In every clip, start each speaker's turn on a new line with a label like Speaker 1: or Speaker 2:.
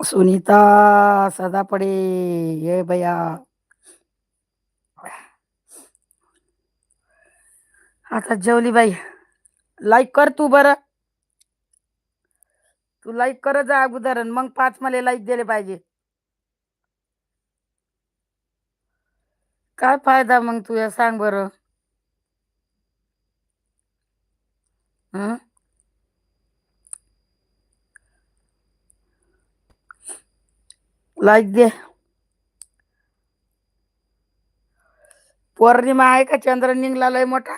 Speaker 1: सुनीता सदापडे ये भैया. आता जेवली बाई लाईक कर तू बरं. तू लाईक कर जा अगोदर मग पाच मला लाईक दिले पाहिजे. काय फायदा मग तुया सांग बरं. Like they. पौर्णिमा आहे का? चंद्र निघला लय मोठा.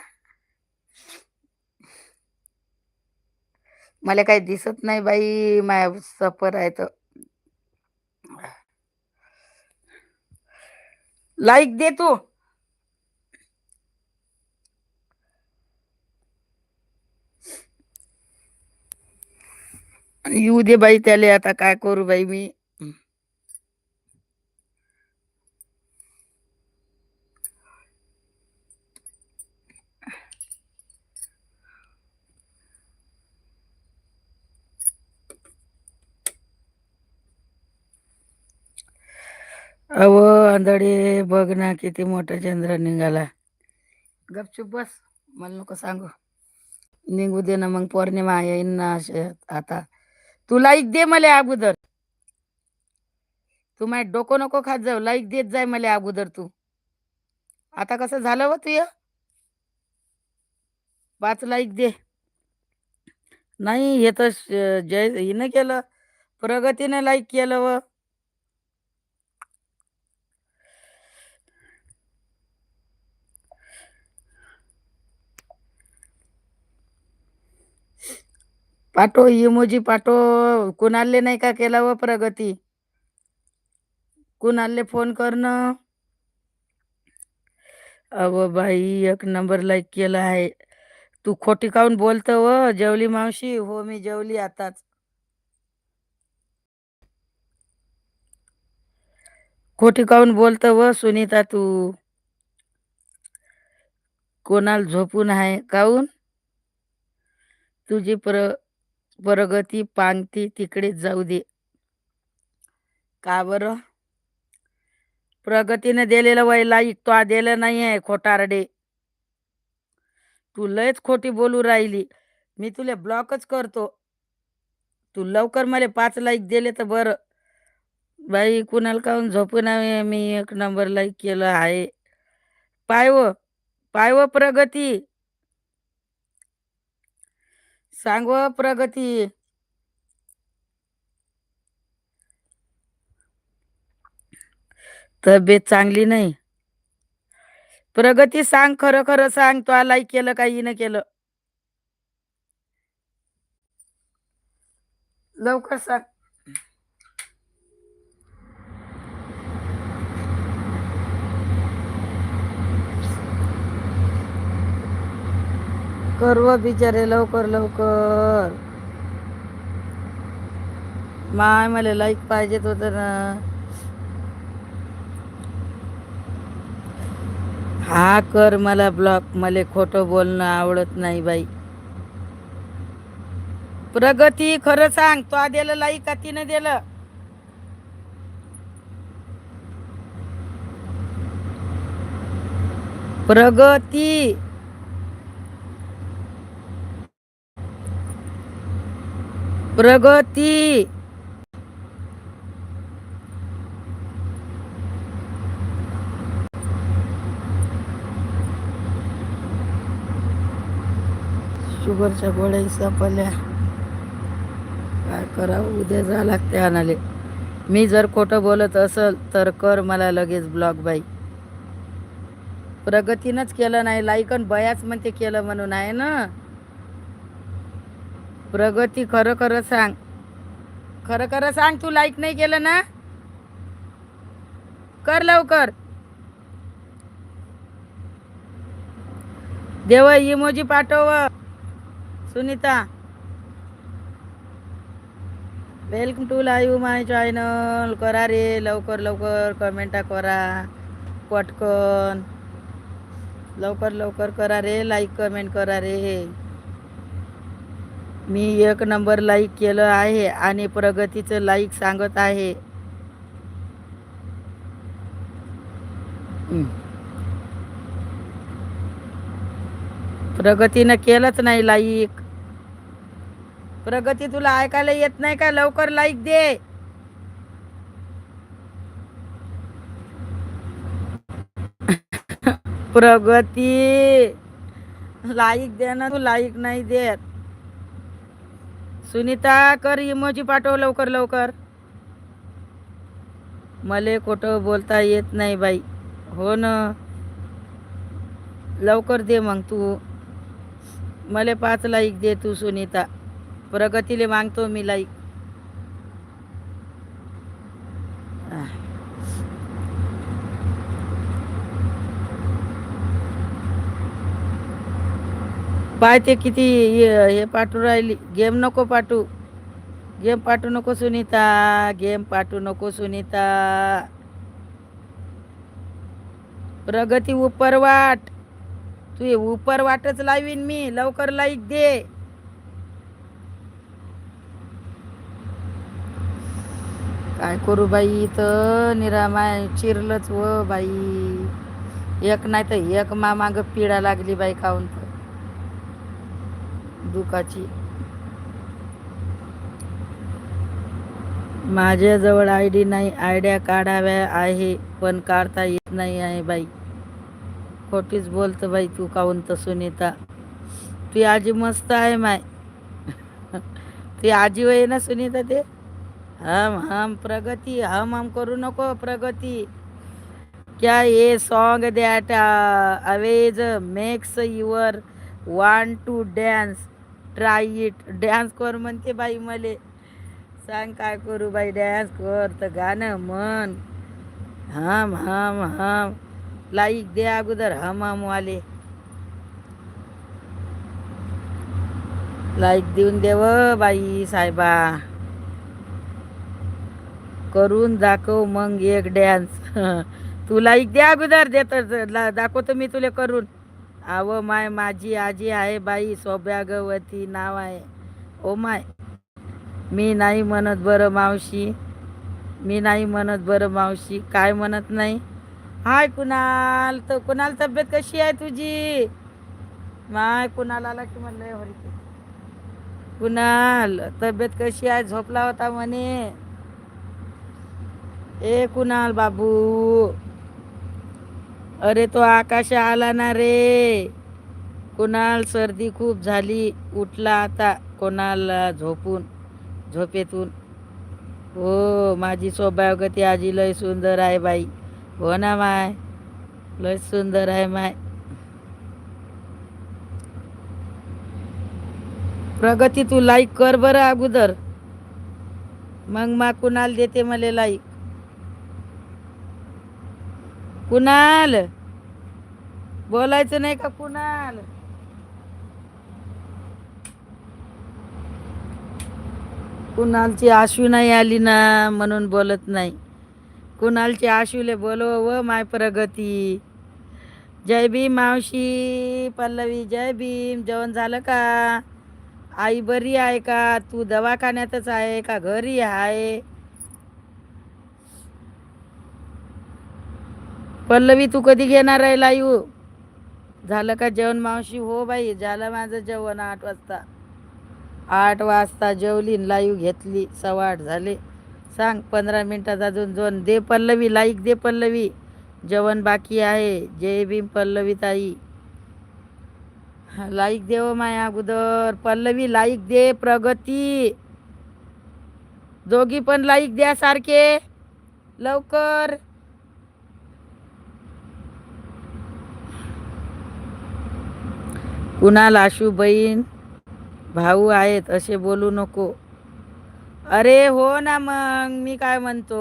Speaker 1: मला काही दिसत नाही बाई माया सफर आहे तर. लाईक दे तू. येऊ दे बाई त्याला आता काय करू बाई मी. अव आंधळे बघ ना किती मोठा चंद्र निघाला. गपचूप बस मला नको सांगू. निघू दे ना मग पौर्णिमा येईन ना असे आता. तू लाईक दे मला अगोदर. तू माझ्या डोकं नको खात जाऊ लाईक देत जाय मला अगोदर तू. आता कसं झालं हो व तुय पाच लाईक दे. नाही हे तर श- जय हिनं केलं. प्रगतीने लाईक केलं व पाठो इमोजी पाठव. कुणाले नाही का केला व प्रगती? कुणाले फोन करणं? अव बाई एक नंबर लाईक केला आहे. तू खोटी काऊन बोलत व जेवली मावशी? हो मी जेवली आताच. खोटी काऊन बोलत व सुनीता तू? कोणाला झोपून आहे? काऊन? तुझी प्र प्रगती पानती तिकडेच जाऊ दे. का बरं? प्रगतीने दिलेलं वय लाईक तो दिलं नाही आहे खोटारडे. तू लयच खोटी बोलू राहिली. मी तुला ब्लॉकच करतो. तू लवकर मला पाच लाईक दिले तर बरं. बाई कुणाला काहून झोपून मी एक नंबर लाईक केलं आहे. पायव पायव प्रगती. सांग प्रगती. तब्येत चांगली नाही. प्रगती सांग खरं खरं सांग तो आलाय केलं काही न केलं? लवकर सांग. करव बिचारे लवकर लवकर. माय मला लाईक पाहिजेत होत ना हा कर मला ब्लॉक मला खोटं बोलणं आवडत नाही बाई. प्रगती खरं सांग तो दिलं लाईक का तिनं दिलं? प्रगती! प्रगती. शुगरच्या गोळ्या सापडल्या. काय करावं? उद्या जा लागते आणाले मी जर खोटं बोलत असल तर कर मला लगेच ब्लॉग बाई. प्रगतीनंच केलं नाही. लाईकन बयाच म्हणते केलं म्हणून आहे ना? प्रगती खरं खरं सांग. खरं खरं सांग तू लाईक नाही केलं ना? कर लवकर. देव इमोजी पाठव Sunita. Welcome to live my channel करा रे लवकर लवकर. कमेंटा करा. पटकन. लवकर लवकर करा रे. लाईक कमेंट करा रे. मी एक नंबर लाईक केलं आहे आणि प्रगतीचं लाईक सांगत आहे. प्रगतीनं केलंच नाही लाईक. प्रगती तुला ऐकायला येत नाही का? लवकर लाईक दे. प्रगती. लाईक दे ना तू लाईक नाही देत. सुनीता कर इमोजी पाठव लवकर लवकर. मले खोटं बोलता येत नाही बाई. हो ना. लवकर दे मग तू. मले पाच लाईक दे तू सुनीता. प्रगतीले मागतो मी लाईक. पाहते किती हे पाठू पाठवू राहिली. गेम नको पाठू. गेम पाठू नको सुनीता. गेम पाठू नको सुनीता. प्रगती उपरवाट तू हे उपर वाटच लावीन मी. लवकर लाईक दे. काय करू बाई तर निरामाय चिरलंच व बाई. एक नाही तर एक मा माग पिढा लागली बाई खाऊन तर. दुखाची. माझ्याजवळ आय डी नाही आयडिया काढाव्या आहे पण काढता येत नाही आहे बाई. खोटीच बोलतं बाई तू काहून तर सुनीता ती आजी मस्त आहे माय. ती आजी वय ना सुनीता ते? हम हम प्रगती हम हम करू नको प्रगती. क्या ये song that always makes your one two dance try it dance कर म्हणते बाई मले. सांग काय करू बाई डॅन्स कर तर गाणं म्हण. हम हम हम. लाईक दे अगोदर हम हम वाले. लाईक देऊन देव बाई साहेबा. करून दाखव मग एक डॅन्स तू लाईक दे अगोदर देत दाखवतो मी तुला करून. आव माय माझी आजी आहे बाई सौभाग्यवती नाव आहे. ओ माय मी नाही म्हणत बरं मावशी. मी नाही म्हणत बरं मावशी. काय म्हणत नाही? हाय कुणाल तर कुणाल तब्येत कशी आहे तुझी? माय कुणाल आला की म्हणलं हरी कुणाल तब्येत कशी आहे? झोपला होता म्हणे. ए कुणाल बाबू अरे तो आकाश आला ना रे. कुणाल सर्दी खूप झाली. उठला आता कोणाला झोपून झोपेतून. हो माझी सौभाग्यवती आजी लय सुंदर आहे बाई. हो ना माय? लय सुंदर आहे माय. प्रगती तू लाईक कर बरं अगोदर. मग मा कुणाल देते मला लाईक कुणाल? बोलायचं नाही का कुणाल? कुणालची आशू नाही आली ना म्हणून बोलत नाही. कुणालची आशूले बोलव व माय प्रगती. जय भीम मावशी पल्लवी जय भीम. जेवण झालं का? आई बरी आहे का? तू दवाखान्यातच आहे का? घरी आहे? पल्लवी तू कधी घेणार आहे लाईव झालं का जेवण मावशी? हो बाई झालं माझं जेवण आठ वाजता. आठ वाजता जेवली लाईव घेतली सव्वा आठ झाले. सांग पंधरा मिनटात अजून दोन दे पल्लवी लाईक दे पल्लवी. जेवण बाकी आहे. जय भीम पल्लवी ताई. लाईक देव हो माया अगोदर. पल्लवी लाईक दे प्रगती. दोघी पण लाईक द्या सारखे. लवकर. कुणाल आशू बहीण भाऊ आहेत असे बोलू नको. अरे हो ना मग मी काय म्हणतो?